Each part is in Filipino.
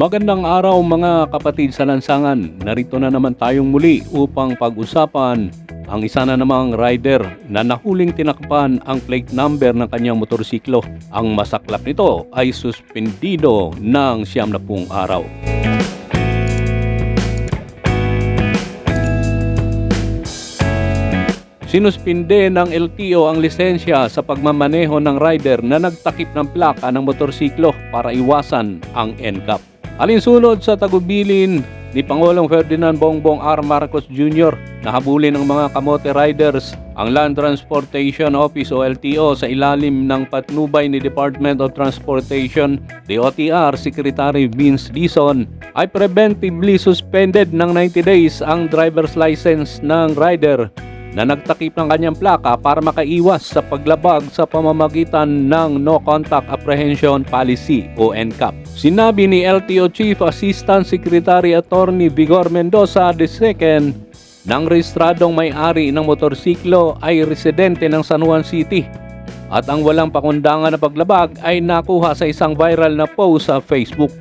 Magandang araw mga kapatid sa lansangan. Narito na naman tayong muli upang pag-usapan ang isa na namang rider na nahuling tinakpan ang plate number ng kanyang motorsiklo. Ang masaklap nito ay suspendido ng siyam na pung araw. Sinuspinde ng LTO ang lisensya sa pagmamaneho ng rider na nagtakip ng plaka ng motorsiklo para iwasan ang NCAP. Alinsunod sa tagubilin ni Pangulong Ferdinand Bongbong R. Marcos Jr. Nahabulin ng mga kamote riders ang Land Transportation Office o LTO sa ilalim ng patnubay ni Department of Transportation DOTR Secretary Vince Dizon ay preventively suspended ng 90 days ang driver's license ng rider na nagtakip ng kanyang plaka para makaiwas sa paglabag sa pamamagitan ng No Contact Apprehension Policy o NCAP. Sinabi ni LTO Chief Assistant Secretary Attorney Vigor Mendoza II ng rehistradong may-ari ng motorsiklo ay residente ng San Juan City at ang walang pakundangan na paglabag ay nakuha sa isang viral na post sa Facebook.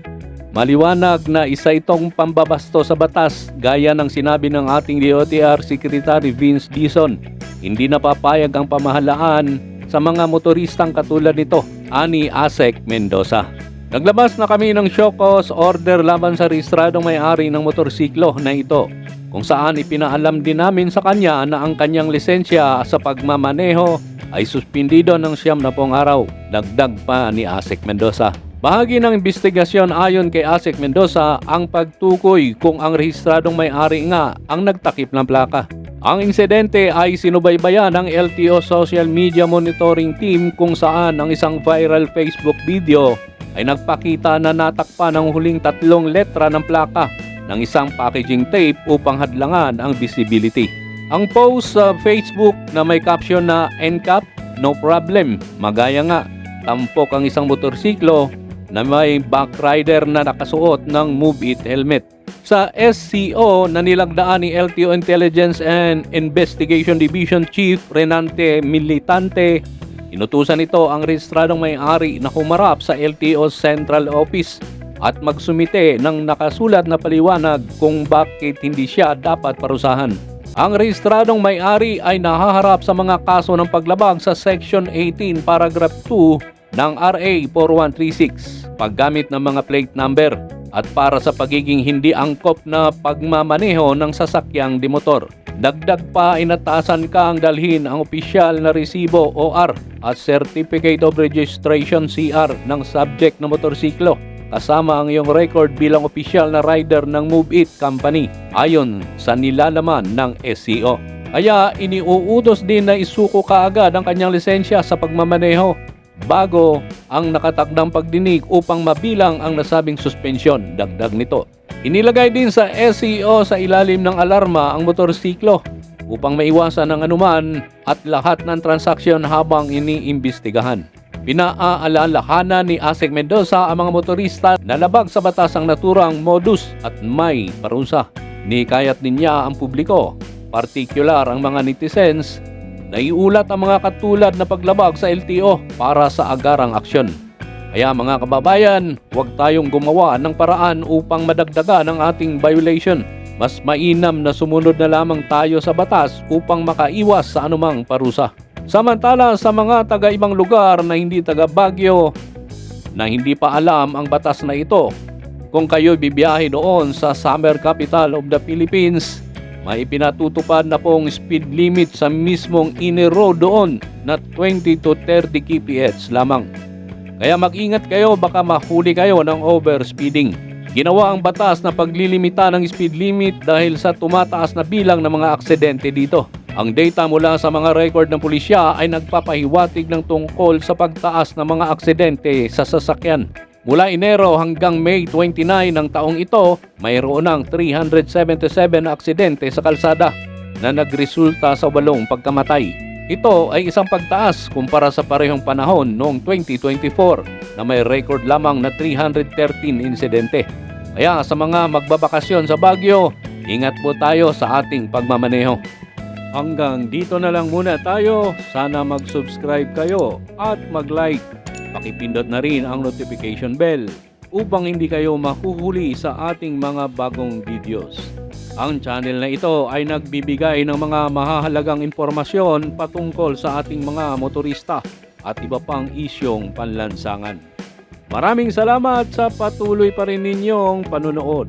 Maliwanag na isa itong pambabasto sa batas gaya ng sinabi ng ating DOTR Secretary Vince Dizon. Hindi napapayag ang pamahalaan sa mga motoristang katulad nito, ani Asek Mendoza. Naglabas na kami ng show cause order laban sa rehistradong may-ari ng motorsiklo na ito kung saan ipinaalam din namin sa kanya na ang kanyang lisensya sa pagmamaneho ay suspindido ng siyam na pong araw. Dagdag pa ni Asek Mendoza. Bahagi ng investigasyon ayon kay Asik Mendoza ang pagtukoy kung ang rehistradong may-ari nga ang nagtakip ng plaka. Ang insidente ay sinubaybayan ng LTO Social Media Monitoring Team kung saan ang isang viral Facebook video ay nagpakita na natakpan ng huling tatlong letra ng plaka ng isang packaging tape upang hadlangan ang visibility. Ang post sa Facebook na may caption na NCAP, no problem, magaya nga, tampok ang isang motorsiklo na may backrider na nakasuot ng Move It helmet. Sa SCO na nilagdaan ni LTO Intelligence and Investigation Division Chief Renante Militante, inutusan nito ang rehistradong may-ari na humarap sa LTO Central Office at magsumite ng nakasulat na paliwanag kung bakit hindi siya dapat parusahan. Ang rehistradong may-ari ay nahaharap sa mga kaso ng paglabag sa Section 18 Paragraph 2 ng RA 4136, paggamit ng mga plate number at para sa pagiging hindi angkop na pagmamaneho ng sasakyang dimotor. Dagdag pa inatasan ka ang dalhin ang opisyal na resibo OR at Certificate of Registration CR ng subject na motorsiklo kasama ang iyong record bilang opisyal na rider ng Move It Company ayon sa nilalaman ng SCO. Kaya iniuutos din na isuko kaagad ang kanyang lisensya sa pagmamaneho bago ang nakatakdang pagdinig upang mabilang ang nasabing suspensyon. Dagdag nito. Inilagay din sa SEO sa ilalim ng alarma ang motorsiklo upang maiwasan ang anuman at lahat ng transaksyon habang iniimbestigahan. Pinaaalalahanan ni Asek Mendoza ang mga motorista na labag sa batas ang naturang modus at may parusa. Nikayat din niya ang publiko, partikular ang mga netizens Naiulat ang mga katulad na paglabag sa LTO para sa agarang aksyon. Kaya mga kababayan, huwag tayong gumawa ng paraan upang madagdagan ang ating violation. Mas mainam na sumunod na lamang tayo sa batas upang makaiwas sa anumang parusa. Samantala sa mga taga-ibang lugar na hindi taga Baguio na hindi pa alam ang batas na ito, kung kayo bibiyahe doon sa summer capital of the Philippines, may pinatutupad na pong speed limit sa mismong inner road doon na 20 to 30 kph lamang. Kaya mag-ingat kayo baka mahuli kayo ng overspeeding. Ginawa ang batas na paglilimita ng speed limit dahil sa tumataas na bilang ng mga aksidente dito. Ang data mula sa mga record ng pulisya ay nagpapahiwatig ng tungkol sa pagtaas ng mga aksidente sa sasakyan. Mula Enero hanggang May 29 ng taong ito, mayroon ng 377 aksidente sa kalsada na nagresulta sa walong pagkamatay. Ito ay isang pagtaas kumpara sa parehong panahon noong 2024 na may record lamang na 313 insidente. Kaya sa mga magbabakasyon sa Baguio, ingat po tayo sa ating pagmamaneho. Hanggang dito na lang muna tayo. Sana mag-subscribe kayo at mag-like Pakipindot na rin ang notification bell upang hindi kayo mahuhuli sa ating mga bagong videos. Ang channel na ito ay nagbibigay ng mga mahahalagang impormasyon patungkol sa ating mga motorista at iba pang isyong panlansangan. Maraming salamat sa patuloy pa rin ninyong panunood.